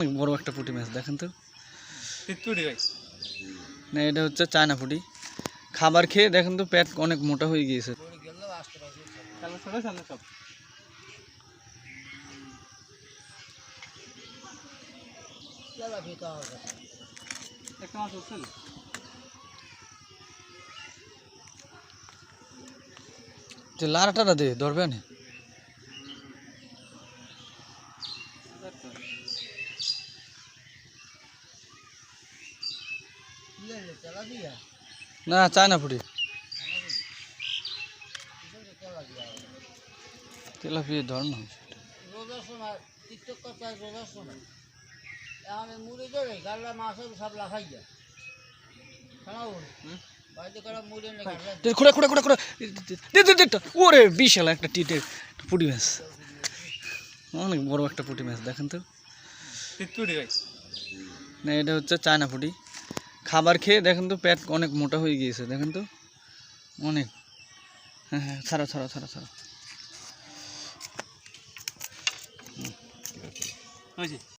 অনেক বড় একটা পুঁটি মাছ দেখেন তো। তিতুড়ি ভাই না এটা হচ্ছে চায়না পুঁটি। খাবার খেয়ে দেখেন তো পেট অনেক মোটা হয়ে গিয়েছে। চালা সরে চালা সব একটা মাছ উঠছেন যে লাড়াটা দে ধরবে না? না চায়না পুঁটি তেলাপিয়া ধর না রোজার সময় টিকটক করতে রোজার সময়। এখন মুড়ি ধরে গাল্লা সব লাফাই যায়। খুঁড়া খুঁড়া খুঁড়া খুঁড়া। ওরে বিশাল একটা টিটে পুঁটি মাছ। অনেক বড় একটা পুঁটি মাছ দেখেন তো। না এটা হচ্ছে চায়না পুঁটি। খাবার খেয়ে দেখেন তো পেট অনেক মোটা হয়ে গিয়েছে, দেখেন তো। অনেক। হ্যাঁ হ্যাঁ ছাড়া ছাড়া ছাড়া ছাড়া।